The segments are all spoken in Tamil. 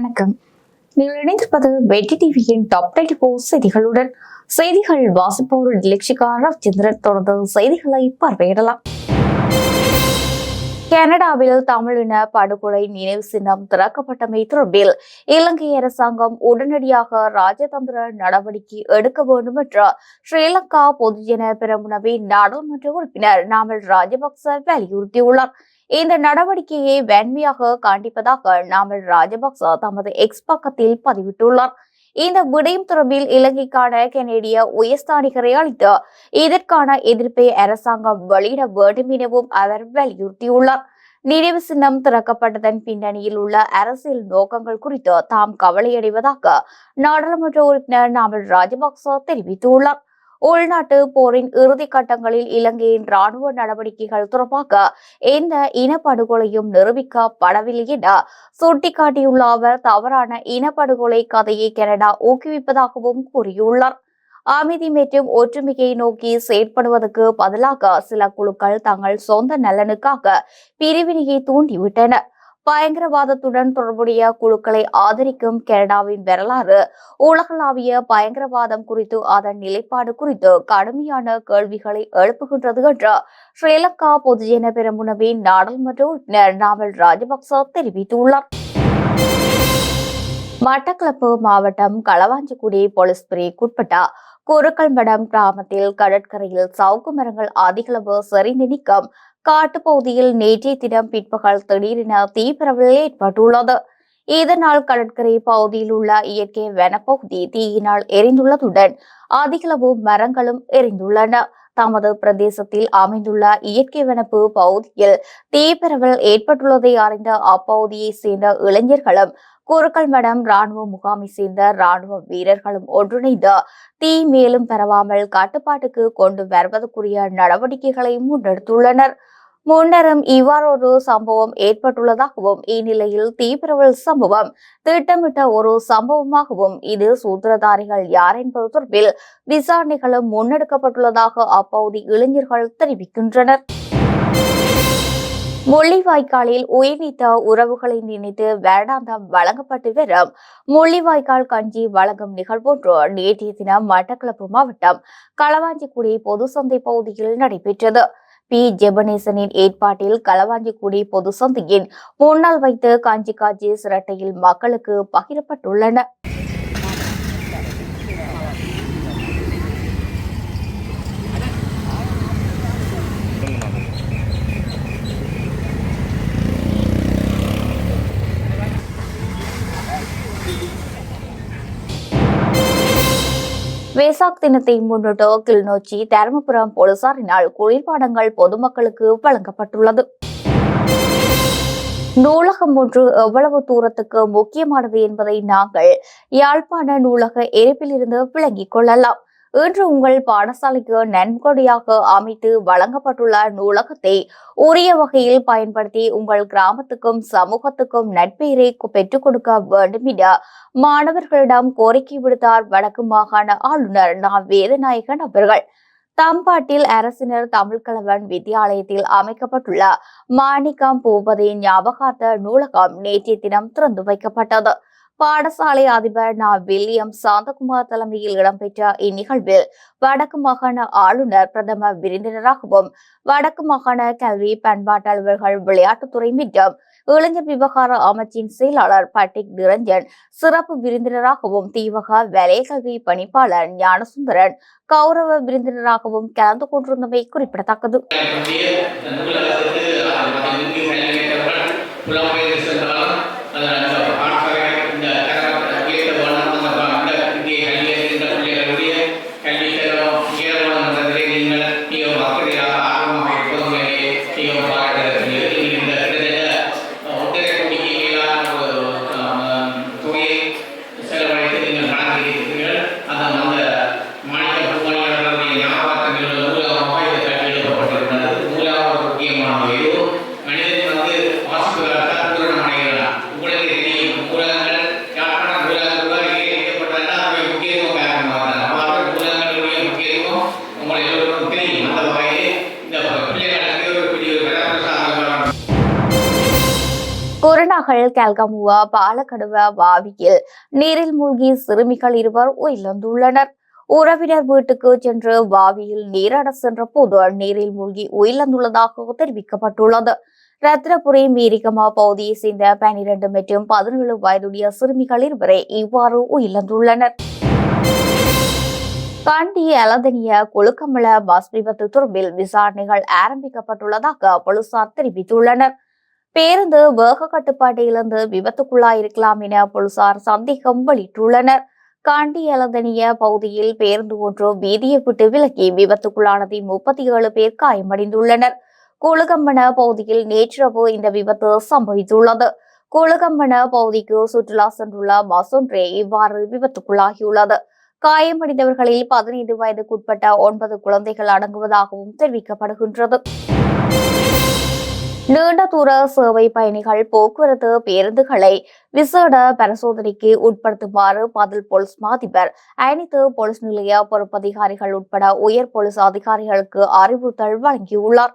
வணக்கம். நீங்கள் இணைந்திருப்பது வெற்றி டிவியின் டாப் டைட்டி போ செய்திகளுடன். செய்திகள் வாசிப்போர் லட்சிகா ரவிச்சந்திரன் தொடர்ந்து செய்திகளை பார்வையிடலாம். கனடாவில் தமிழின படுகொலை நினைவு சின்னம் திறக்கப்பட்டமை தொடர்பில் இலங்கை அரசாங்கம் உடனடியாக ராஜதந்திர நடவடிக்கை எடுக்க வேண்டும் என்று ஸ்ரீலங்கா பொதுஜன பெரமுனவின் நாடாளுமன்ற உறுப்பினர் நாமல் ராஜபக்ச வலியுறுத்தியுள்ளார். இந்த நடவடிக்கையை வன்மையாக காண்டிப்பதாக நாமல் ராஜபக்ச தமது எக்ஸ் பக்கத்தில் பதிவிட்டுள்ளார். இந்த விடயம் தொடர்பில் இலங்கைக்கான கனேடிய உயர்ஸ்தானிகரை அளித்து இதற்கான எதிர்ப்பை அரசாங்கம் வெளியிட வேண்டும் எனவும் அவர் வலியுறுத்தியுள்ளார். நினைவு சின்னம் திறக்கப்பட்டதன் பின்னணியில் உள்ள அரசியல் நோக்கங்கள் குறித்து தாம் கவலையடைவதாக நாடாளுமன்ற உறுப்பினர் நாமல் ராஜபக்ச தெரிவித்துள்ளார். உள்நாட்டு போரின் இறுதி கட்டங்களில் இலங்கையின் ராணுவ நடவடிக்கைகள் தொடர்பாக எந்த இனப்படுகொலையும் நிரூபிக்கப்படவில்லை என சுட்டிக்காட்டியுள்ள அவர் தவறான இனப்படுகொலை கதையை கனடா ஊக்குவிப்பதாகவும் கூறியுள்ளார். அமைதி மற்றும் ஒற்றுமையை நோக்கி செயற்படுவதற்கு பதிலாக சில குழுக்கள் தங்கள் சொந்த நலனுக்காக பிரிவினையை தூண்டிவிட்டன. பயங்கரவாதத்துடன் தொடர்புடைய குழுக்களை ஆதரிக்கும் கனடாவின் வரலாறு உலகளாவிய பயங்கரவாதம் குறித்து அதன் நிலைப்பாடு குறித்து கடுமையான கேள்விகளை எழுப்புகின்றது என்று ஸ்ரீலங்கா பொதுஜன பெரமுனவின் நாடாளுமன்ற உறுப்பினர் நாவல் ராஜபக்ச தெரிவித்துள்ளார். மட்டக்களப்பு மாவட்டம் களவாஞ்சிக்குடி போலீஸ் பிரிவுக்குட்பட்ட குருக்கல்மடம் கிராமத்தில் கடற்கரையில் சவுக்கு மரங்கள் அதிகளவு சரிந்து நிற்கும் காட்டுப்பகுதியில் நேற்றைய தினம் பிற்பகல் திடீரென தீப்பரவல் ஏற்பட்டுள்ளது. இதனால் கடற்கரை பகுதியில் உள்ள இயற்கை வனப்பகுதி தீயினால் எரிந்துள்ளதுடன் அதிகளவு மரங்களும் எரிந்துள்ளன. தமது பிரதேசத்தில் அமைந்துள்ள இயற்கை வனப்பு பகுதியில் தீப்பரவல் ஏற்பட்டுள்ளதை அறிந்த அப்பகுதியை சேர்ந்த இளைஞர்களும் குறுக்கல் மடம் ராணுவ முகாமை சேர்ந்த ராணுவ வீரர்களும் ஒன்றிணைந்து தீ மேலும் பரவாமல் கட்டுப்பாட்டுக்கு கொண்டு வருவதற்குரிய நடவடிக்கைகளை முன்னெடுத்துள்ளனர். முன்னரும் இவ்வாறொரு சம்பவம் ஏற்பட்டுள்ளதாகவும் இந்நிலையில் தீவிரவல் சம்பவம் திட்டமிட்ட ஒரு சம்பவமாகவும் இது சூத்திரதாரிகள் யார் என்பது தொடர்பில் விசாரணைகளும் முன்னெடுக்கப்பட்டுள்ளதாக அப்பகுதி இளைஞர்கள் தெரிவிக்கின்றனர். முள்ளிவாய்க்காலில் உயிர்நீத்த உறவுகளை நினைத்து வேடாந்தம் வழங்கப்பட்டு வரும். முள்ளிவாய்க்கால் கஞ்சி வழங்கும் நிகழ்வொன்று நேற்றைய தினம் மட்டக்களப்பு மாவட்டம் களவாஞ்சிக்குடி பொது சந்தை பகுதியில் நடைபெற்றது. பி. ஜெபனேசனின் ஏற்பாட்டில் களவாஞ்சிக்குடி பொது சந்தையின் முன்னால் வைத்து காஞ்சி காஞ்சி சிரட்டையில் மக்களுக்கு பகிரப்பட்டுள்ளன வேசாக் தினத்தை முன்னிட்டு கிளிநொச்சி தருமபுரம் போலீசாரினால் குளிர்பானங்கள் பொதுமக்களுக்கு வழங்கப்பட்டுள்ளது. நூலகம் ஒன்று எவ்வளவு தூரத்துக்கு முக்கியமானது என்பதை நாங்கள் யாழ்ப்பாண நூலக எரிப்பிலிருந்து விளங்கிக் கொள்ளலாம். இன்று உங்கள் பாடசாலைக்கு நன்கொடையாக அமைத்து வழங்கப்பட்டுள்ள நூலகத்தை உரிய வகையில் பயன்படுத்தி உங்கள் கிராமத்துக்கும் சமூகத்துக்கும் நட்பெயரை பெற்றுக் கொடுக்க வேண்டும் என மாணவர்களிடம் கோரிக்கை விடுத்தார் வடக்கு மாகாண ஆளுநர் நா. வேதநாயகன் அவர்கள். தம்பாட்டில் அரசினர் தமிழ்கலவன் வித்தியாலயத்தில் அமைக்கப்பட்டுள்ள மாணிக்கம் பூபதி ஞாபகார்த்த நூலகம் நேற்றைய தினம் திறந்து வைக்கப்பட்டது. பாடசாலை அதிபர் நா. வில்லியம் சாந்தகுமார் தலைமையில் இடம்பெற்ற இந்நிகழ்வில் வடக்கு மாகாண ஆளுநர் பிரதம விருந்தினராகவும் வடக்கு மாகாண கல்வி பண்பாட்டு அலுவலர்கள் விளையாட்டுத்துறை மற்றும் இளைஞர் விவகார அமைச்சின் செயலாளர் பட்டிக் நிரஞ்சன் சிறப்பு விருந்தினராகவும் தீவக வலய கல்வி பணிப்பாளர் ஞானசுந்தரன் கௌரவ விருந்தினராகவும் கலந்து கொண்டிருந்தமை குறிப்பிடத்தக்கது. புலம்பெயர்ந்து சென்றாலும் அதன் குருநகல் கல்கமுவா பாலக்கடுவா வாவியில் நீரில் மூழ்கி சிறுமிகள் இருவர் உயிரிழந்துள்ளனர். உறவினர் வீட்டுக்கு சென்று வாவியில் நீராட சென்ற போது நீரில் மூழ்கி உயிரிழந்துள்ளதாக தெரிவிக்கப்பட்டுள்ளது. ரத்னபுரி மீரிகமா பகுதியை சேர்ந்த பனிரெண்டு மற்றும் பதினேழு வயதுடைய சிறுமிகள் இருவரே இவ்வாறு உயிரிழந்துள்ளனர். கண்டி அலதனிய கொழுக்கமல பஸ் விபத்து தொடர்பில் விசாரணைகள் ஆரம்பிக்கப்பட்டுள்ளதாக போலீசார் தெரிவித்துள்ளனர். பேருந்து வேக கட்டுப்பாட்டை இழந்து விபத்துக்குள்ளாயிருக்கலாம் என போலீசார் சந்தேகம் வெளியிட்டுள்ளனர். காண்டி அலதனிய பகுதியில் பேருந்து ஒன்று வீதியை விட்டு விலகி விபத்துக்குள்ளானதில் முப்பத்தி ஏழு பேர் காயமடைந்துள்ளனர். குழுகம்பன பகுதியில் நேற்றிரவு இந்த விபத்து சம்பவித்துள்ளது. குழுகம்பன பகுதிக்கு சுற்றுலா சென்றுள்ள பஸ் ஒன்றே இவ்வாறு விபத்துக்குள்ளாகியுள்ளது. காயமடைந்தவர்களில் பதினைந்து வயதுக்குட்பட்ட ஒன்பது குழந்தைகள் அடங்குவதாகவும் தெரிவிக்கப்படுகின்றது. நீண்ட தூர சேவை பயணிகள் போக்குவரத்து பேருந்துகளை விசேட பரிசோதனைக்கு உட்படுத்துமாறு பதில் போலீஸ் மாதிபர். அனைத்து போலீஸ் நிலைய பொறுப்பதிகாரிகள் உட்பட உயர் போலீஸ் அதிகாரிகளுக்கு அறிவுறுத்தல் வழங்கியுள்ளார்.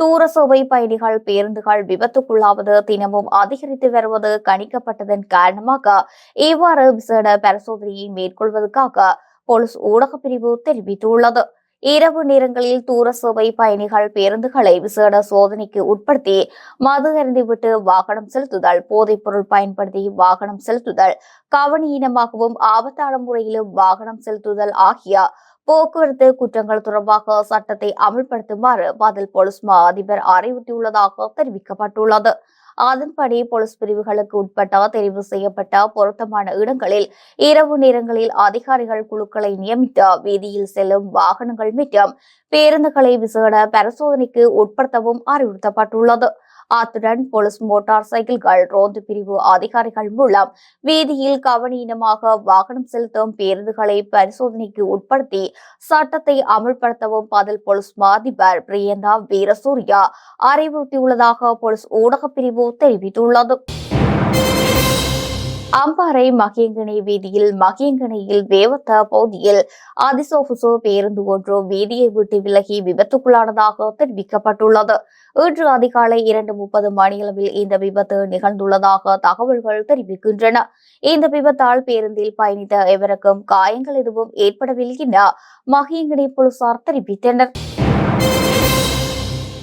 தூர சுவை பயணிகள் பேருந்துகள் விபத்துக்குள்ளாவது தினமும் அதிகரித்து வருவது கணிக்கப்பட்டதன் காரணமாக இவ்வாறு விசேட பரிசோதனையை மேற்கொள்வதற்காக போலீஸ் ஊடகப் பிரிவு தெரிவித்துள்ளது. இரவு நேரங்களில் தூர சேவை பயணிகள் பேருந்துகளை விசேட சோதனைக்கு உட்படுத்தி மது அருந்திவிட்டு வாகனம் செலுத்துதல் போதைப் பொருள் பயன்படுத்தி வாகனம் செலுத்துதல் கவனியினமாகவும் ஆபத்தான முறையிலும் வாகனம் செலுத்துதல் ஆகிய போக்குவரத்து குற்றங்கள் தொடர்பாக சட்டத்தை அமல்படுத்துமாறு பதில் போலீஸ் மா அதிபர் அறிவுறுத்தியுள்ளதாக தெரிவிக்கப்பட்டுள்ளது. அதன்படி போலீஸ் பிரிவுகளுக்கு உட்பட்ட தெரிவு செய்யப்பட்ட பொருத்தமான இடங்களில் இரவு நேரங்களில் அதிகாரிகள் குழுக்களை நியமித்து வீதியில் செல்லும் வாகனங்கள் மற்றும் பேருந்துகளை விசேட பரிசோதனைக்கு உட்படுத்தவும் அறிவுறுத்தப்பட்டுள்ளது. அத்துடன் போலீஸ் மோட்டார் சைக்கிள்கள் ரோந்து பிரிவு அதிகாரிகள் மூலம் வீதியில் கவனீனமாக வாகனம் செலுத்தும் பேருந்துகளை பரிசோதனைக்கு உட்படுத்தி சட்டத்தை அமல்படுத்தவும் பதில் போலீஸ் மாதிபர் பிரியந்தா வீரசூர்யா அறிவுறுத்தியுள்ளதாக போலீஸ் ஊடகப் பிரிவு தெரிவித்துள்ளது. அம்பாறை மகியங்கனை வீதியில் மகியங்கனையில் வேவத்த பகுதியில் அதிசோபுசோ பேருந்து ஒன்று வீதியை விட்டு விலகி விபத்துக்குள்ளானதாக தெரிவிக்கப்பட்டுள்ளது. இன்று அதிகாலை இரண்டு முப்பது மணியளவில் இந்த விபத்து நிகழ்ந்துள்ளதாக தகவல்கள் தெரிவிக்கின்றன. இந்த விபத்தால் பேருந்தில் பயணித்த எவருக்கும் காயங்கள் எதுவும் ஏற்படவில்லை என மகியங்கனை போலீசார் தெரிவித்தனர்.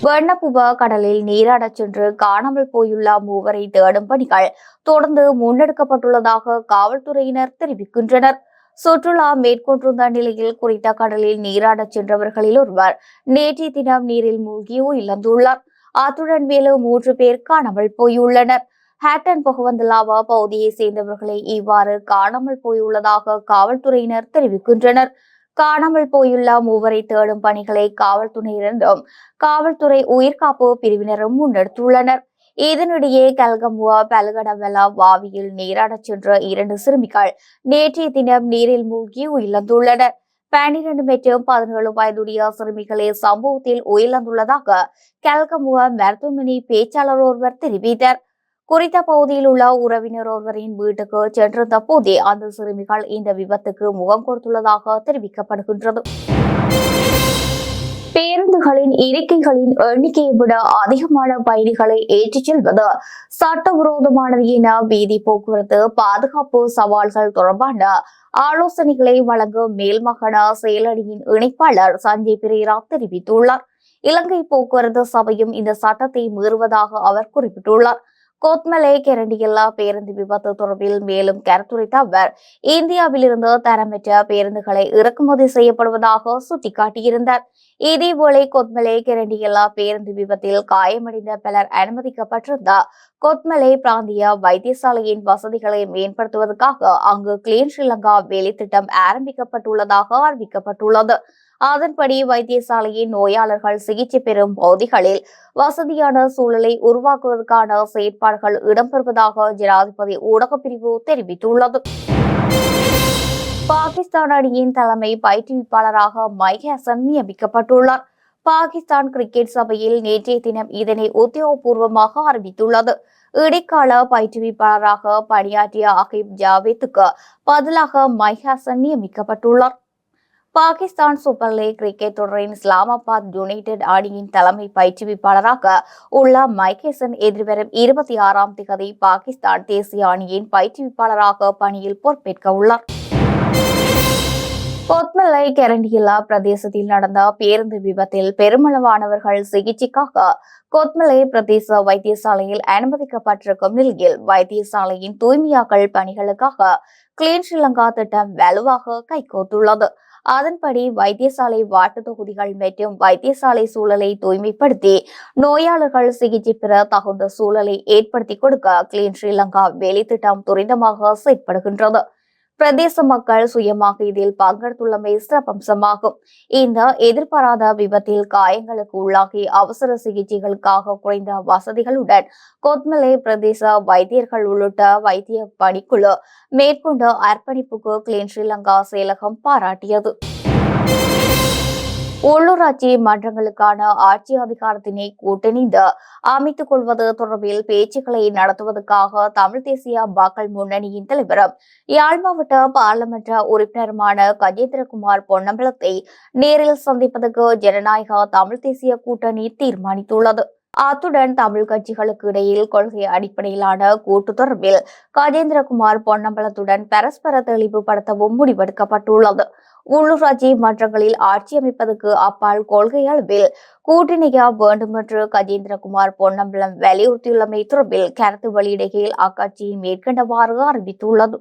வண்ணப்புவ கடலில் நீராடச் சென்று காணாமல் போயுள்ள மூவரை தேடும் பணிகள் தொடர்ந்து முன்னெடுக்கப்பட்டுள்ளதாக காவல்துறையினர் தெரிவிக்கின்றனர். சுற்றுலா மேற்கொண்டிருந்த நிலையில் குறித்த கடலில் நீராடச் சென்றவர்களில் ஒருவர் நேற்றைய தினம் நீரில் மூழ்கி உயிரிழந்துள்ளார் அத்துடன் மேலும் மூன்று பேர் காணாமல் போயுள்ளனர். ஹேட்டன் புகவந்தலாவா பகுதியை சேர்ந்தவர்களை இவ்வாறு காணாமல் போயுள்ளதாக காவல்துறையினர் தெரிவிக்கின்றனர். காணாமல் போயுள்ள மூவரை தேடும் பணிகளை காவல்துறையினரும் காவல்துறை உயிர்காப்பு பிரிவினரும் முன்னெடுத்துள்ளனர். இதனிடையே கல்கமுவா பல்கடவெலா வாவியில் நீராடச் சென்ற இரண்டு சிறுமிகள் நேற்றைய தினம் நீரில் மூழ்கி உயிரிழந்துள்ளனர். பன்னிரண்டு மற்றும் பதினேழு வயதுடைய சிறுமிகளே சம்பவத்தில் உயிரிழந்துள்ளதாக கல்கமுவா மருத்துவமனை பேச்சாளர் ஒருவர் தெரிவித்தார். குறித்த பகுதியில் உள்ள உறவினர் ஒருவரின் வீட்டுக்கு சென்றிருந்த போதே அந்த சிறுமிகள் இந்த விபத்துக்கு முகம் கொடுத்துள்ளதாக தெரிவிக்கப்படுகின்றது. பேருந்துகளின் இருக்கைகளின் எண்ணிக்கையை விட அதிகமான பயணிகளை ஏற்றிச் செல்வது சட்டவிரோதமானது என வீதி போக்குவரத்து பாதுகாப்பு சவால்கள் தொடர்பான ஆலோசனைகளை வழங்கும் மேல்மகன செயலணியின் இணைப்பாளர் சஞ்சய் பிரேரா தெரிவித்துள்ளார். இலங்கை போக்குவரத்து சபையும் இந்த சட்டத்தை மீறுவதாக அவர் குறிப்பிட்டுள்ளார். கோத்மலே கெரண்டியல்லா பேருந்து விபத்து தொடர்பில் மேலும் கருத்துரைத்த அவர் இந்தியாவிலிருந்து தரமற்ற பேருந்துகளை இறக்குமதி செய்யப்படுவதாக சுட்டிக்காட்டியிருந்தார். இதேவேளை கொத்மலே கெரண்டியல்லா பேருந்து விபத்தில் காயமடைந்த பலர் அனுமதிக்கப்பட்டிருந்தார். கொத்மலே பிராந்திய வைத்தியசாலையின் வசதிகளை மேம்படுத்துவதற்காக அங்கு கிளீன் ஸ்ரீலங்கா வேலை திட்டம் ஆரம்பிக்கப்பட்டுள்ளதாக அறிவிக்கப்பட்டுள்ளது. அதன்படி வைத்தியசாலையின் நோயாளர்கள் சிகிச்சை பெறும் பகுதிகளில் வசதியான சூழலை உருவாக்குவதற்கான செயற்பாடுகள் இடம்பெறுவதாக ஜனாதிபதி ஊடகப் பிரிவு தெரிவித்துள்ளது. பாகிஸ்தான் அணியின் தலைமை பயிற்றுவிப்பாளராக மைக் ஹசன் நியமிக்கப்பட்டுள்ளார். பாகிஸ்தான் கிரிக்கெட் சபையில் நேற்றைய தினம் இதனை உத்தியோகபூர்வமாக அறிவித்துள்ளது. இடைக்கால பயிற்றுவிப்பாளராக பணியாற்றிய அகிப் ஜாவேத்துக்கு பதிலாக மைக் ஹசன் நியமிக்கப்பட்டுள்ளார். பாகிஸ்தான் சூப்பர் லீக் கிரிக்கெட் தொடரின் இஸ்லாமாபாத் யுனைடெட் அணியின் தலைமை பயிற்றுவிப்பாளராக உள்ள மைக்கேசன் எதிர்வரும் இருபத்தி ஆறாம் திகதி பாகிஸ்தான் தேசிய அணியின் பயிற்றுவிப்பாளராக பணியில் பொறுப்பேற்க உள்ளார். கொத்மலை கரண்டியில்லா பிரதேசத்தில் நடந்த பேருந்து விபத்தில் பெருமளவானவர்கள் சிகிச்சைக்காக கொத்மலை பிரதேச வைத்தியசாலையில் அனுமதிக்கப்பட்டிருக்கும் நிலையில் வைத்தியசாலையின் தூய்மையாக்கல் பணிகளுக்காக கிளீன் ஸ்ரீலங்கா திட்டம் வலுவாக கைகோத்துள்ளது. அதன்படி வைத்தியசாலை வாட்டு தொகுதிகள் மற்றும் வைத்தியசாலை சூழலை தூய்மைப்படுத்தி நோயாளர்கள் சிகிச்சை பெற தகுந்த சூழலை ஏற்படுத்தி கொடுக்க கிளீன் ஸ்ரீலங்கா வேலைத்திட்டம் துரிதமாக செயற்படுகின்றது. பிரதேச மக்கள் சுயமாக இதில் பங்கெடுத்துள்ளமை சிறப்பம்சமாகும் இந்த எதிர்பாராத விபத்தில் காயங்களுக்கு உள்ளாகி அவசர சிகிச்சைகளுக்காக குறைந்த வசதிகளுடன் கொத்மலை பிரதேச வைத்தியர்கள் உள்ளிட்ட வைத்திய பணிக்குழு மேற்கொண்ட அர்ப்பணிப்புக்கு கிளீன் ஸ்ரீலங்கா செயலகம் பாராட்டியது. உள்ளூராட்சி மன்றங்களுக்கான ஆட்சி அதிகாரத்தினை கூட்டணிந்து அமைத்துக் கொள்வது தொடர்பில் பேச்சுக்களை நடத்துவதற்காக தமிழ் தேசிய மக்கள் முன்னணியின் தலைவரும் யாழ் மாவட்ட பாராளுமன்ற உறுப்பினருமான கஜேந்திரகுமார் பொன்னம்பலத்தை நேரில் சந்திப்பதற்கு ஜனநாயக தமிழ் தேசிய கூட்டணி தீர்மானித்துள்ளது. அத்துடன் தமிழ் கட்சிகளுக்கு இடையில் கொள்கை அடிப்படையிலான கூட்டு தொடர்பில் கஜேந்திரகுமார் பொன்னம்பலத்துடன் பரஸ்பர தெளிவுபடுத்தவும் முடிவெடுக்கப்பட்டுள்ளது. உள்ளூராட்சி மன்றங்களில் ஆட்சி அமைப்பதற்கு அப்பால் கொள்கை அளவில் கூட்டணியா வேண்டும் என்று கஜேந்திரகுமார் பொன்னம்பலம் வலியுறுத்தியுள்ளமை தொடர்பில் கருத்து வெளியிடுகையில் அக்கட்சி மேற்கண்டவாறு அறிவித்துள்ளது.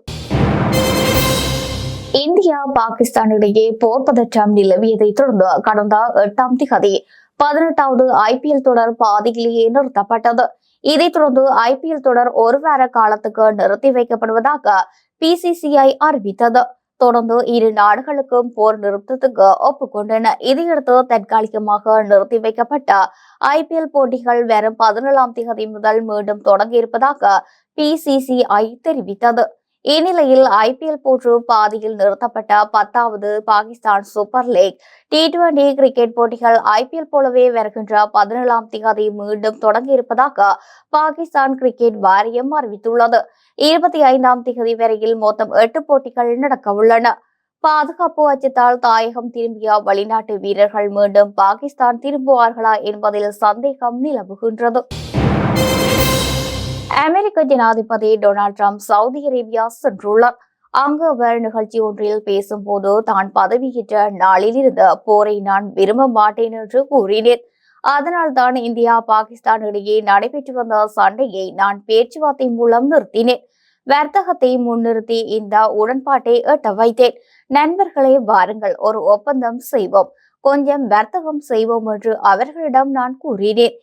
இந்தியா பாகிஸ்தான் இடையே போர் பதற்றம் நிலவியதை தொடர்ந்து கடந்த எட்டாம் திகதி பதினெட்டாவது ஐபிஎல் தொடர் பாதியிலேயே நிறுத்தப்பட்டது. இதைத் தொடர்ந்து ஐபிஎல் தொடர் ஒரு வார காலத்துக்கு நிறுத்தி வைக்கப்படுவதாக பிசிசிஐ அறிவித்தது. தொடர்ந்து இரு நாடுகளுக்கும் போர் நிறுத்தத்துக்கு ஒப்புக்கொண்டன. இதையடுத்து தற்காலிகமாக நிறுத்தி வைக்கப்பட்ட ஐபிஎல் போட்டிகள் வரும் பதினேழாம் தேதி முதல் மீண்டும் தொடங்கியிருப்பதாக பிசிசிஐ தெரிவித்தது. இந்நிலையில் ஐபிஎல் போன்று பாதியில் நிறுத்தப்பட்ட பத்தாவது Pakistan super league. T twenty cricket போட்டிகள் ஐபிஎல் போலவே வருகின்ற பதினேழாம் தேதி மீண்டும் தொடங்கி இருப்பதாக பாகிஸ்தான் கிரிக்கெட் வாரியம் அறிவித்துள்ளது. இருபத்தி ஐந்தாம் தேதி வரையில் மொத்தம் எட்டு போட்டிகள் நடக்க உள்ளன. பாதுகாப்பு அச்சத்தால் தாயகம் திரும்பிய வெளிநாட்டு வீரர்கள் மீண்டும் பாகிஸ்தான் திரும்புவார்களா என்பதில் சந்தேகம் நிலவுகின்றது. அமெரிக்க ஜனாதிபதி டொனால்ட் ட்ரம்ப் சவுதி அரேபியா சென்றுள்ளார். அங்கு அவர் நிகழ்ச்சி ஒன்றில் பேசும்போது தான் பதவியேற்ற நாளில் இருந்த போரை நான் விரும்ப மாட்டேன் என்று கூறினேன். அதனால் தான் இந்தியா பாகிஸ்தான் இடையே நடைபெற்று வந்த சண்டையை நான் பேச்சுவார்த்தை மூலம் நிறுத்தினேன். வர்த்தகத்தை முன்னிறுத்தி இந்த உடன்பாட்டை எட்ட வைத்தேன். நண்பர்களே வாருங்கள் ஒரு ஒப்பந்தம் செய்வோம். கொஞ்சம் வர்த்தகம் செய்வோம் என்று அவர்களிடம் நான் கூறினேன்.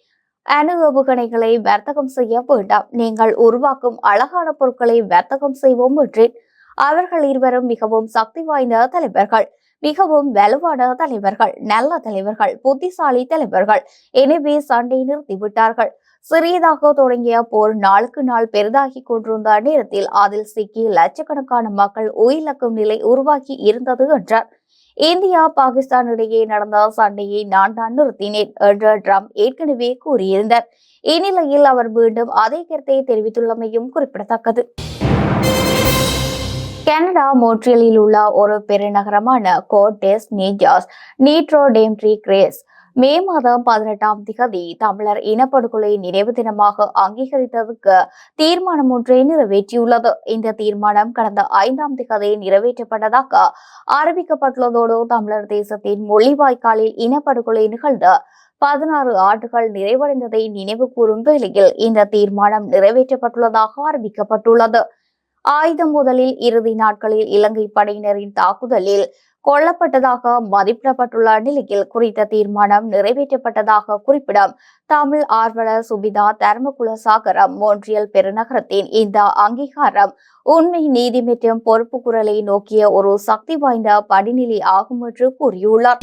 அணு ஏவுகணைகளை வர்த்தகம் செய்ய வேண்டாம். நீங்கள் உருவாக்கும் அழகான பொருட்களை வர்த்தகம் செய்வோம் என்றேன். அவர்கள் இருவரும் மிகவும் சக்தி வாய்ந்த தலைவர்கள் மிகவும் வலுவான தலைவர்கள் நல்ல தலைவர்கள் புத்திசாலி தலைவர்கள். எனவே சண்டை நிறுத்திவிட்டார்கள். சிறியதாக தொடங்கிய போர் நாளுக்கு நாள் பெரிதாகி கொண்டிருந்த நேரத்தில் அதில் சிக்கி லட்சக்கணக்கான மக்கள் உயிரிழக்கும் நிலை உருவாகி இருந்தது என்றார். இந்தியா பாகிஸ்தான் இடையே நடந்த சண்டையை நான் தான் நிறுத்தினேன் என்று ட்ரம்ப் ஏற்கனவே கூறியிருந்தார். இந்நிலையில் அவர் மீண்டும் அதே கருத்தை தெரிவித்துள்ளமையும் குறிப்பிடத்தக்கது. கனடா மோட்ரியலில் உள்ள ஒரு பெருநகரமான கோட்டெஸ் நீஜாஸ் நீட்ரோ டேம்ட்ரி கிரேஸ் மே மாதம் பதினெட்டாம் திகதி தமிழர் இனப்படுகொலை நினைவு தினமாக அங்கீகரித்ததுக்கு தீர்மானம் ஒன்றை நிறைவேற்றியுள்ளது. இந்த தீர்மானம் கடந்த ஐந்தாம் திகதி நிறைவேற்றப்பட்டதாக அறிவிக்கப்பட்டுள்ளதோடு தமிழர் தேசத்தின் மொழிவாய்க்காலில் இனப்படுகொலை நிகழ்ந்த பதினாறு ஆண்டுகள் நிறைவடைந்ததை நினைவு கூறும் வேளையில் இந்த தீர்மானம் நிறைவேற்றப்பட்டுள்ளதாக அறிவிக்கப்பட்டுள்ளது. ஆயுதம் முதலில் இறுதி நாட்களில் இலங்கை படையினரின் தாக்குதலில் கொல்லப்பட்டதாக மதிப்பிடப்பட்டுள்ள நிலையில் குறித்த தீர்மானம் நிறைவேற்றப்பட்டதாக குறிப்பிடும். தமிழ் ஆர்வலர் சுபிதா தர்மகுல சாகரம் மோன்றியல் பெருநகரத்தின் இந்த அங்கீகாரம் உண்மை நீதி மற்றும் பொறுப்பு குரலை நோக்கிய ஒரு சக்தி வாய்ந்த படிநிலை ஆகும் என்று கூறியுள்ளார்.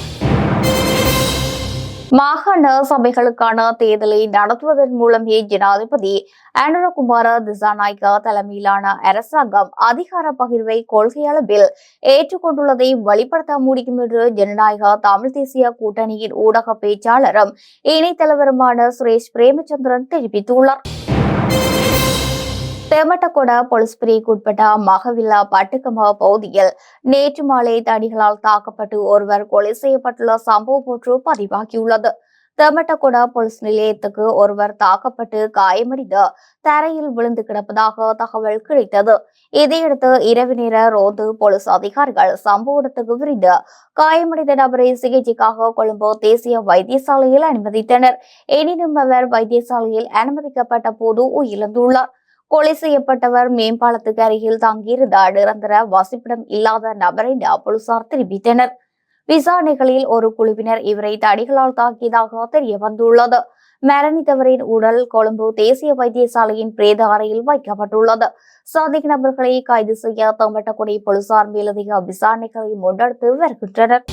மாகாண சபைகளுக்கான தேர்தலை நடத்துவதன் மூலமே ஜனாதிபதி அனுரகுமார திசாநாயக்கா தலைமையிலான அரசாங்கம் அதிகார பகிர்வை கொள்கையளவில் ஏற்றுக்கொண்டுள்ளதை வெளிப்படுத்த முடியும் என்று ஜனநாயக தமிழ் தேசிய கூட்டணியின் ஊடக பேச்சாளரும் இணைத்தலைவருமான சுரேஷ் பிரேமச்சந்திரன் தெரிவித்துள்ளார். தெமட்டகொட போலீஸ் பிரிவுக்குட்பட்ட மகவில்லா பட்டுக்கமா பகுதியில் நேற்று மாலை தடிகளால் தாக்கப்பட்டு ஒருவர் கொலை செய்யப்பட்டுள்ள சம்பவம் ஒன்று பதிவாகியுள்ளது. தெமட்டகொட போலீஸ் நிலையத்துக்கு ஒருவர் தாக்கப்பட்டு காயமடைந்து தரையில் விழுந்து கிடப்பதாக தகவல் கிடைத்தது. இதையடுத்து இரவு நேர ரோந்து போலீஸ் அதிகாரிகள் சம்பவ இடத்துக்கு விரிந்து காயமடைந்த நபரை சிகிச்சைக்காக கொழும்பு தேசிய வைத்தியசாலையில் அனுமதித்தனர். எனினும் அவர் வைத்தியசாலையில் அனுமதிக்கப்பட்ட போது உயிரிழந்துள்ளார். கொலை செய்யப்பட்டவர் மேம்பாலத்துக்கு அருகில் தங்கியிருந்த நிரந்தர வசிப்பிடம் இல்லாத நபரை போலீசார் தெரிவித்தனர் விசாரணைகளில் ஒரு குழுவினர் இவரை தடிகளால் தாக்கியதாக தெரிய வந்துள்ளது மரணித்தவரின் உடல் கொழும்பு தேசிய வைத்தியசாலையின் பிரேத அறையில் வைக்கப்பட்டுள்ளது. சந்தேக நபர்களை கைது செய்ய தம்பட்டக்குடி போலீசார் மேலதிக விசாரணைகளை முன்னெடுத்து வருகின்றனர்.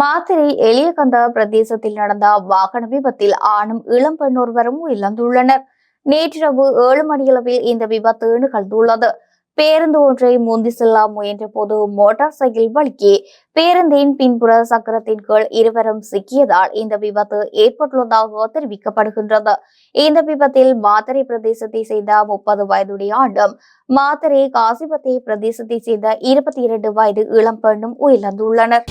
மாத்திரை எளியகந்த பிரதேசத்தில் நடந்த வாகன விபத்தில் ஆணும் இளம் பெண் ஒருவரும் இழந்துள்ளனர் நேற்றிரவு ஏழு மணியளவில் இந்த விபத்து நிகழ்ந்துள்ளது பேருந்து ஒன்றை முந்தி செல்ல முயன்ற போது மோட்டார் சைக்கிள் வழுக்கி பேருந்தின் பின்புற சக்கரத்தின் கீழ் இருவரும் சிக்கியதால் இந்த விபத்து ஏற்பட்டுள்ளதாக தெரிவிக்கப்படுகின்றது. இந்த விபத்தில் மாத்தரை பிரதேசத்தை சேர்ந்த முப்பது வயதுடைய ஆண்டும் மாத்தரை காசிபத்தை பிரதேசத்தை சேர்ந்த இருபத்தி இரண்டு வயது இளம் பெண்ணும் உயிரிழந்துள்ளனர்.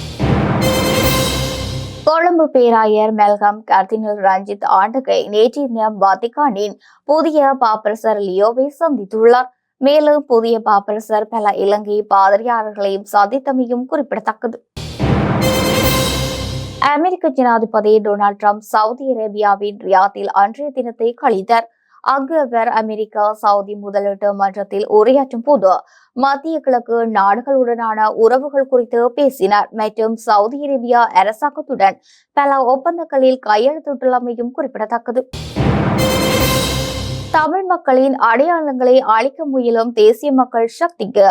கொழும்பு பேராயர் மெல்கம் கர்தினல் ரஞ்சித் ஆண்டகை நேற்றைய தினம் வத்திகானின் புதிய பாப்பரசர் லியோவை சந்தித்துள்ளார். மேலும் புதிய பாப்பரசர் பல இலங்கை பாதிரியாளர்களையும் சந்தித்தமையும் குறிப்பிடத்தக்கது. அமெரிக்க ஜனாதிபதி டொனால்ட் ட்ரம்ப் சவுதி அரேபியாவின் ரியாத்தில் அன்றைய தினத்தை கழித்தார். அங்கு அவர் அமெரிக்கா சவுதி முதலீட்டு மன்றத்தில் உரையாற்றும் போது மத்திய கிழக்கு நாடுகளுடனான உறவுகள் குறித்து பேசினார். மற்றும் சவுதி அரேபியா அரசாங்கத்துடன் பல ஒப்பந்தங்களில் கையெழுத்திட்டுள்ளமையும் குறிப்பிடத்தக்கது. தமிழ் மக்களின் அடையாளங்களை அழிக்க முயலும் தேசிய மக்கள் சக்திக்கு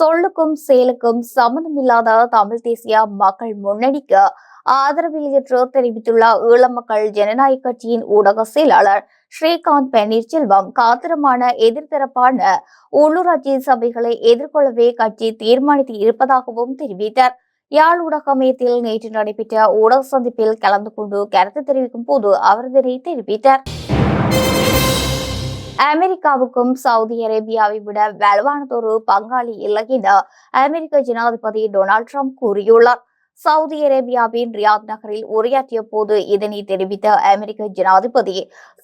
சொல்லுக்கும் செயலுக்கும் சம்பந்தமில்லாத தமிழ் தேசிய மக்கள் முன்னணிக்கு ஆதரவில் என்று தெரிவித்துள்ள ஈழ மக்கள் ஜனநாயக கட்சியின் ஊடக செயலாளர் ஸ்ரீகாந்த் பன்னீர்செல்வம் காத்திரமான எதிர்த்தரப்பான உள்ளூராட்சி சபைகளை எதிர்கொள்ளவே கட்சி தீர்மானித்து இருப்பதாகவும் தெரிவித்தார். யாழ் ஊடக மையத்தில் நேற்று நடைபெற்ற ஊடக சந்திப்பில் கலந்து கொண்டு கருத்து தெரிவிக்கும் போது அவர் இதனை தெரிவித்தார். அமெரிக்காவுக்கும் சவுதி அரேபியாவை விட வலுவானதொரு பங்காளி இல்லை என அமெரிக்க ஜனாதிபதி டொனால்ட் ட்ரம்ப் கூறியுள்ளார். சவுதி அரேபியாவின் ரியாத் நகரில் உரையாற்றிய போது இதனை தெரிவித்த அமெரிக்க ஜனாதிபதி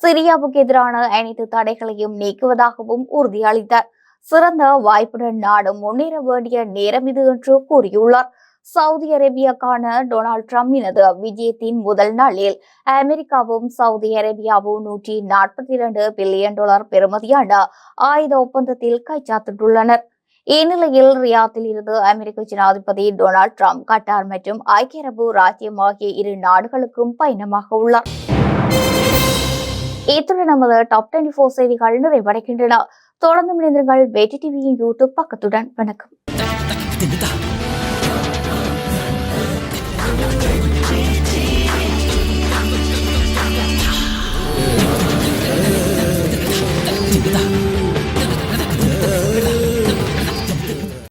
சிரியாவுக்கு எதிரான அனைத்து தடைகளையும் நீக்குவதாகவும் உறுதியளித்தார். சிறந்த வாய்ப்புடன் நாடு முன்னேற வேண்டிய நேரம் இது என்று கூறியுள்ளார். சவுதி அரேபியாக்கான டொனால்ட் ட்ரம்பினது விஜயத்தின் முதல் நாளில் அமெரிக்காவும் சவுதி அரேபியாவும் நூற்றி நாற்பத்தி இரண்டு பில்லியன் டாலர் பெறுமதியான ஆயுத ஒப்பந்தத்தில் கைச்சாத்திட்டுள்ளனர். இந்நிலையில் ரியாத்தில் இருந்து அமெரிக்க ஜனாதிபதி டொனால்ட் ட்ரம்ப் கட்டார் மற்றும் ஐக்கிய அரபு ராஜ்யம் ஆகிய இரு நாடுகளுக்கும் பயணமாக உள்ளார் இத்துடன் நமது டாப் டுவெண்டி போர் செய்திகள் நிறைவடைகின்றன தொடர்ந்து இணைந்திருங்கள் வெற்றி டிவியின் யூடியூப் பக்கத்துடன் வணக்கம்